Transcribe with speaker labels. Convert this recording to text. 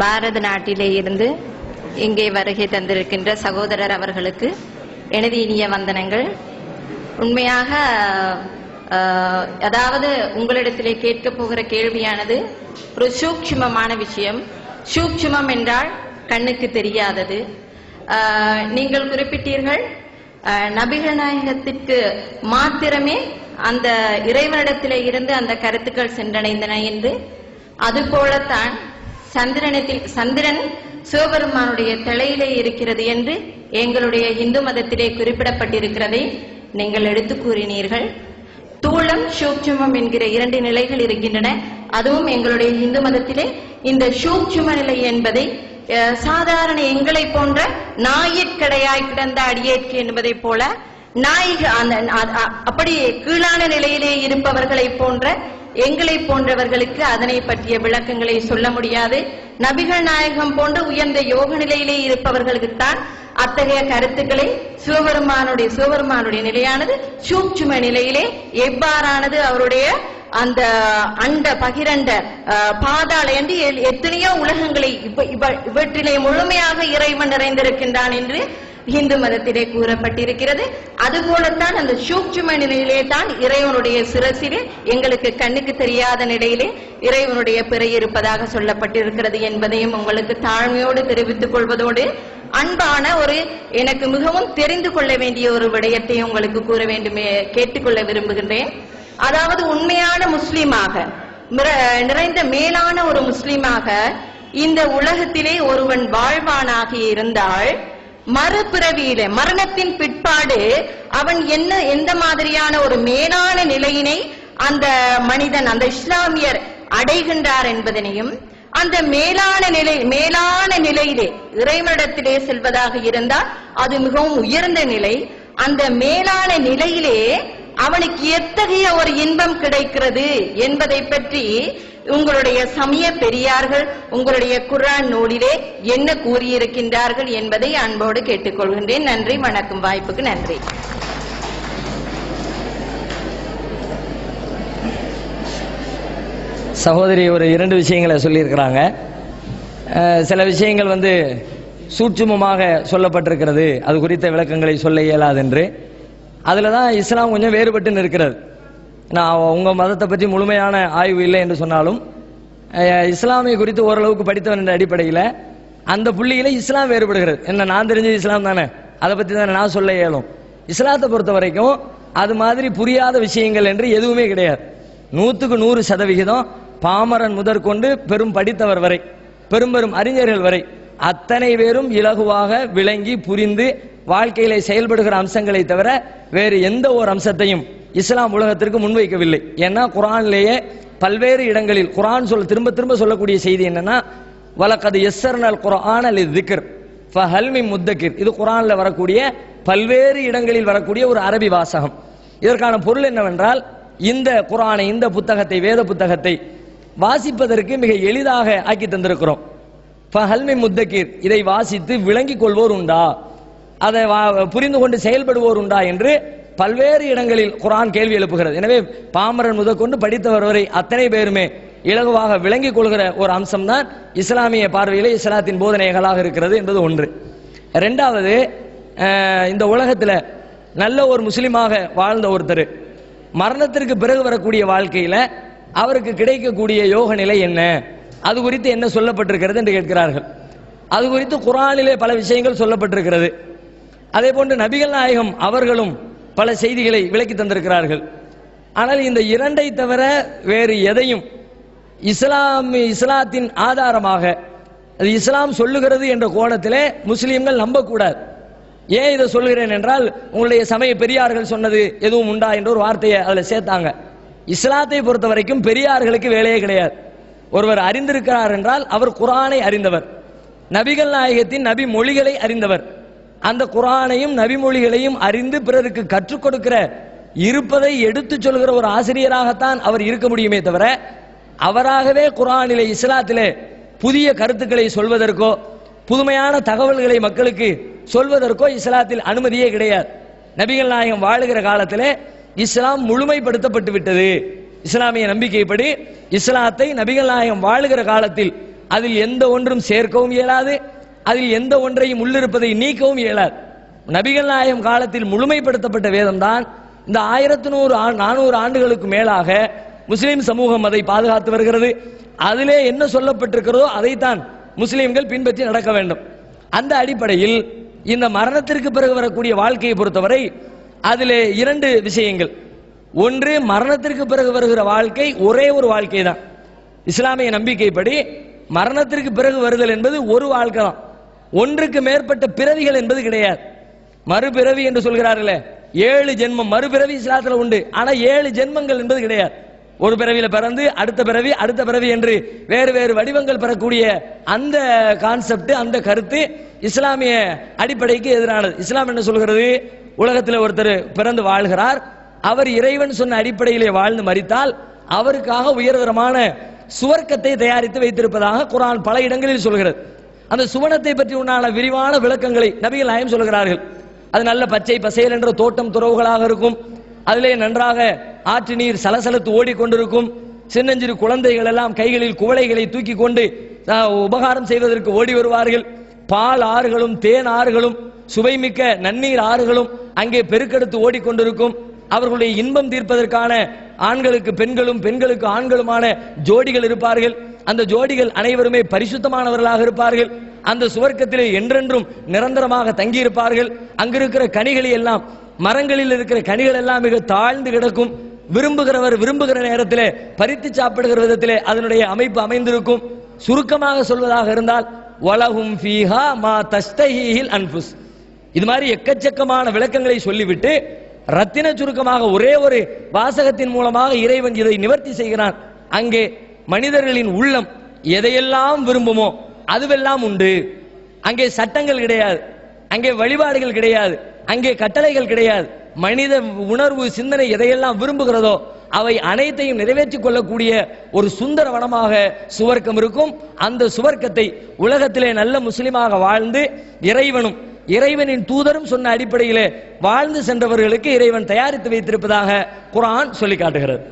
Speaker 1: பாரத நாட்டிலே இருந்து இங்கே வருகை தந்திருக்கின்ற சகோதரர் அவர்களுக்கு எனது இனிய வந்தனங்கள். உண்மையாக அதாவது உங்களிடத்திலே கேட்க போகிற கேள்வியானது ஒரு சூட்சுமமான விஷயம். சூட்சுமம் என்றால் கண்ணுக்கு தெரியாதது. நீங்கள் குறிப்பிட்டீர்கள் நபிகள் நாயகத்திற்கு மாத்திரமே அந்த இறைவனிடத்திலே இருந்து அந்த கருத்துக்கள் சென்றடைந்தன என்று. அதுபோலத்தான் சந்திரனத்தில் சந்திரன் சிவபெருமானுடைய தலையிலே இருக்கிறது என்று எங்களுடைய இந்து மதத்திலே குறிப்பிடப்பட்டிருக்கிறதை நீங்கள் எடுத்து கூறினீர்கள். தூளம் சூக்ஷமம் என்கிற இரண்டு நிலைகள் இருக்கின்றன. அதுவும் எங்களுடைய இந்து மதத்திலே. இந்த சூக்ஷம நிலை என்பதை சாதாரண எங்களை போன்ற நாயிற்கடையாய் கிடந்த அடியேற்கு என்பதை போல நாய்க அந்த அப்படி கீழான நிலையிலே இருப்பவர்களை போன்ற எங்களை போன்றவர்களுக்கு அதனை பற்றிய விளக்கங்களை சொல்ல முடியாது. நபிகள் நாயகம் போன்ற உயர்ந்த யோக நிலையிலே இருப்பவர்களுக்குத்தான் அத்தகைய கருத்துக்களை சிவபெருமானுடைய சிவபெருமானுடைய நிலையானது சூட்சும நிலையிலே எவ்வாறானது அவருடைய அந்த அண்ட பகிரண்ட பாதாள என்று எத்தனையோ உலகங்களை இவ- இவற்றிலே முழுமையாக இறைவன் நிறைந்திருக்கின்றான் என்று இந்து மதத்திலே கூறப்பட்டிருக்கிறது. அதுபோலத்தான் அந்த சூட்சும நிலையிலே தான் இறைவனுடைய சிரசிலே எங்களுக்கு கண்ணுக்கு தெரியாத நிலையிலே இறைவனுடைய பிறை இருப்பதாக சொல்லப்பட்டிருக்கிறது என்பதையும் உங்களுக்கு தாழ்மையோடு தெரிவித்துக் கொள்வதோடு அன்பான ஒரு எனக்கு மிகவும் தெரிந்து கொள்ள வேண்டிய ஒரு விடயத்தை உங்களுக்கு கூற வேண்டுமே கேட்டுக்கொள்ள விரும்புகின்றேன். அதாவது உண்மையான முஸ்லீமாக நிறைந்த மேலான ஒரு முஸ்லீமாக இந்த உலகத்திலே ஒருவன் வாழ்வானாகி இருந்தால் மறுபிறவியில மரணத்தின் பிற்பாடு அவன் என்ன எந்த மாதிரியான ஒரு மேலான நிலையினை அந்த மனிதன் அந்த இஸ்லாமியர் அடைகின்றார் என்பதனையும் அந்த மேலான நிலை மேலான நிலையிலே இறைவனிடத்திலே செல்வதாக இருந்தால் அது மிகவும் உயர்ந்த நிலை. அந்த மேலான நிலையிலே அவனுக்கு எத்தகைய ஒரு இன்பம் கிடைக்கிறது என்பதை பற்றி உங்களுடைய சமய பெரியார்கள் உங்களுடைய குரான் நூலிலே என்ன கூறியிருக்கின்றார்கள் என்பதை அன்போடு கேட்டுக்கொள்கின்றேன். நன்றி வணக்கம் வாய்ப்புக்கு நன்றி.
Speaker 2: சகோதரி ஒரு இரண்டு விஷயங்களை சொல்லியிருக்கிறாங்க. சில விஷயங்கள் வந்து சூட்சுமமாக சொல்லப்பட்டிருக்கிறது. அது குறித்த விளக்கங்களை சொல்ல இயலாது என்று. அதில் தான் இஸ்லாம் கொஞ்சம் வேறுபட்டு நிற்கிறது நான் உங்கள் மதத்தை பற்றி முழுமையான ஆய்வு இல்லை என்று சொன்னாலும் இஸ்லாமை இஸ்லாமிய குறித்து ஓரளவுக்கு படித்தவன் என்ற அடிப்படையில் அந்த புள்ளியில் இஸ்லாம் வேறுபடுகிறது. என்ன நான் தெரிஞ்சது இஸ்லாம் தானே? அதை பற்றி தானே நான் சொல்ல இயலும். இஸ்லாத்தை பொறுத்த வரைக்கும் அது மாதிரி புரியாத விஷயங்கள் என்று எதுவுமே கிடையாது. நூற்றுக்கு நூறு சதவிகிதம் பாமரன் முதற்கொண்டு பெரும் படித்தவர் வரை பெரும் பெரும் அறிஞர்கள் வரை அத்தனை பேரும் இலகுவாக விளங்கி புரிந்து வாழ்க்கையில செயல்படுகிற அம்சங்களை தவிர வேறு எந்த ஒரு அம்சத்தையும் இஸ்லாம் உலகத்திற்கு முன்வைக்கவில்லை. ஏன்னா குரான்லேயே பல்வேறு இடங்களில் குரான் சொல்ல திரும்ப திரும்ப சொல்லக்கூடிய செய்தி என்னன்னா வழக்கது எஸ்ஸர்னல் குரான் அலி திக்ர் ஃபஹல்மி முத்தகிர் இது குரான்ல வரக்கூடிய பல்வேறு இடங்களில் வரக்கூடிய ஒரு அரபி வாசகம். இதற்கான பொருள் என்னவென்றால் இந்த குரானை இந்த புத்தகத்தை வேத புத்தகத்தை வாசிப்பதற்கு மிக எளிதாக ஆக்கி தந்திருக்கிறோம். ஃபஹல்மி முத்தகீர் இதை வாசித்து விளங்கிக் கொள்வோர் உண்டா அதை வா- புரிந்து கொண்டு செயல்படுவோர் உண்டா என்று பல்வேறு இடங்களில் குரான் கேள்வி எழுப்புகிறது. எனவே பாமரன் முதற்கொண்டு படித்தவர் வரை அத்தனை பேருமே இலகுவாக விளங்கிக் கொள்கிற ஒரு அம்சம்தான் இஸ்லாமிய பார்வையிலே இஸ்லாத்தின் போதனைகளாக இருக்கிறது என்பது ஒன்று. ரெண்டாவது இந்த உலகத்தில் நல்ல ஒரு முஸ்லீமாக வாழ்ந்த ஒருத்தர் மரணத்திற்கு பிறகு வரக்கூடிய வாழ்க்கையில் அவருக்கு கிடைக்கக்கூடிய யோக நிலை என்ன? அது குறித்து என்ன சொல்லப்பட்டிருக்கிறது என்று கேட்கிறார்கள். அது குறித்து குரானிலே பல விஷயங்கள் சொல்லப்பட்டிருக்கிறது. அதே போன்று நபிகள் நாயகம் அவர்களும் பல செய்திகளை விளக்கி தந்திருக்கிறார்கள். ஆனால் இந்த இரண்டை தவிர வேறு எதையும் இஸ்லாம் இஸ்லாத்தின் ஆதாரமாக அது இஸ்லாம் சொல்லுகிறது என்ற கோணத்திலே முஸ்லீம்கள் நம்பக்கூடாது. ஏன் இதை சொல்கிறேன் என்றால் உங்களுடைய சமய பெரியார்கள் சொன்னது எதுவும் உண்டா என்ற ஒரு வார்த்தையை அதில் சேர்த்தாங்க. இஸ்லாத்தை பொறுத்த வரைக்கும் பெரியார்களுக்கு வேலையே கிடையாது. ஒருவர் அறிந்திருக்கிறார் என்றால் அவர் குரானை அறிந்தவர். நபிகள் நாயகத்தின் நபி மொழிகளை அறிந்தவர். அந்த குரானையும் நபி மொழிகளையும் அறிந்து பிறருக்கு கற்றுக் கொடுக்கிற இருப்பதை எடுத்துச் சொல்கிற ஒரு ஆசிரியராகத்தான் அவர் இருக்க முடியுமே தவிர அவராகவே குரானிலே இஸ்லாத்திலே புதிய கருத்துக்களை சொல்வதற்கோ புதுமையான தகவல்களை மக்களுக்கு சொல்வதற்கோ இஸ்லாத்தில் அனுமதியே கிடையாது. நபிகள் நாயகம் வாழுகிற காலத்திலே இஸ்லாம் முழுமைப்படுத்தப்பட்டு விட்டது. இஸ்லாமிய நம்பிக்கைப்படி இஸ்லாத்தை நபிகள் நாயகம் வாழுகிற காலத்தில் அதில் எந்த ஒன்றும் சேர்க்கவும் இயலாது அதில் எந்த ஒன்றையும் உள்ளிருப்பதை நீக்கவும் இயலாது. நபிகள் நாயகம் காலத்தில் முழுமைப்படுத்தப்பட்ட வேதம் தான் இந்த ஆயிரத்தி நூறு நானூறு ஆண்டுகளுக்கு மேலாக முஸ்லிம் சமூகம் அதை பாதுகாத்து வருகிறது. அதிலே என்ன சொல்லப்பட்டிருக்கிறதோ அதைத்தான் முஸ்லிம்கள் பின்பற்றி நடக்க வேண்டும். அந்த அடிப்படையில் இந்த மரணத்திற்கு பிறகு வரக்கூடிய வாழ்க்கையை பொறுத்தவரை அதிலே இரண்டு விஷயங்கள். ஒன்று மரணத்திற்கு பிறகு வருகிற வாழ்க்கை ஒரே ஒரு வாழ்க்கை தான் இஸ்லாமிய நம்பிக்கைப்படி மரணத்திற்கு பிறகு வருதல் என்பது ஒரு வாழ்க்கை தான். ஒன்றுக்கு மேற்பட்ட பிறவிகள் என்பது கிடையாது. மறுபிறவி என்று சொல்கிறார்களே ஏழு ஜென்மம் மறுபிறவி இஸ்லாத்தில் உண்டு. ஆனால் ஏழு ஜென்மங்கள் என்பது கிடையாது. ஒரு பிறவியில் பிறந்து அடுத்த பிறவி அடுத்த பிறவி என்று வேறு வேறு வடிவங்கள் பெறக்கூடிய அந்த கான்செப்ட் அந்த கருத்து இஸ்லாமிய அடிப்படைக்கு எதிரானது. இஸ்லாம் என்ன சொல்கிறது? உலகத்தில் ஒருத்தர் பிறந்து வாழ்கிறார். அவர் இறைவன் சொன்ன அடிப்படையிலே வாழ்ந்து மறித்தால் அவருக்காக உயர்தரமான சுவர்க்கத்தை தயாரித்து வைத்திருப்பதாக குரான் பல இடங்களில் சொல்கிறது. அந்த சுவனத்தை பற்றி உண்டான விரிவான விளக்கங்களை நபிகள் நாயம் சொல்கிறார்கள். அது நல்ல பச்சை பசேல் என்ற தோட்டம் துறவுகளாக இருக்கும். அதிலே நன்றாக ஆற்று நீர் சலசலத்து ஓடிக்கொண்டிருக்கும். சின்னஞ்சிறு குழந்தைகள் எல்லாம் கைகளில் குவளைகளை தூக்கி கொண்டு உபகாரம் செய்வதற்கு ஓடி வருவார்கள். பால் ஆறுகளும் தேன் ஆறுகளும் சுவைமிக்க நன்னீர் ஆறுகளும் அங்கே பெருக்கெடுத்து ஓடிக்கொண்டிருக்கும். அவர்களுடைய இன்பம் தீர்ப்பதற்கான ஆண்களுக்கு பெண்களும் பெண்களுக்கு ஆண்களுமான ஜோடிகள் இருப்பார்கள். அந்த ஜோடிகள் அனைவருமே பரிசுத்தமானவர்களாக இருப்பார்கள். அந்த சுவர்க்கத்திலே என்றென்றும் நிரந்தரமாக தங்கியிருப்பார்கள். அங்கிருக்கிற கனிகளை எல்லாம் மரங்களில் இருக்கிற கனிகள் எல்லாம் மிக தாழ்ந்து கிடக்கும். விரும்புகிறவர் விரும்புகிற நேரத்திலே பறித்து சாப்பிடுகிற விதத்திலே அதனுடைய அமைப்பு அமைந்திருக்கும். சுருக்கமாக சொல்வதாக இருந்தால் வளகும் ஃபீஹா மா தஸ்தஹீஹில் அன்ஃபுஸ் இது மாதிரி எக்கச்சக்கமான விளக்கங்களை சொல்லிவிட்டு ரத்தின சுருக்கமாக ஒரே ஒரு வாசகத்தின் மூலமாக இறைவன் இதை நிவர்த்தி செய்கிறான். அங்கே மனிதர்களின் உள்ளம் எதையெல்லாம் விரும்புமோ அதுவெல்லாம் உண்டு. அங்கே சட்டங்கள் கிடையாது. அங்கே வழிபாடுகள் கிடையாது. அங்கே கட்டளைகள் கிடையாது. மனித உணர்வு சிந்தனை எதையெல்லாம் விரும்புகிறதோ அவை அனைத்தையும் நிறைவேற்றிக் கொள்ளக்கூடிய ஒரு சுந்தர வனமாக சுவர்க்கம் இருக்கும். அந்த சுவர்க்கத்தை உலகத்திலே நல்ல முஸ்லிமாக வாழ்ந்து இறைவனும் இறைவனின் தூதரும் சொன்ன அடிப்படையிலே வாழ்ந்து சென்றவர்களுக்கு இறைவன் தயாரித்து வைத்திருப்பதாக குரான் சொல்லி காட்டுகிறது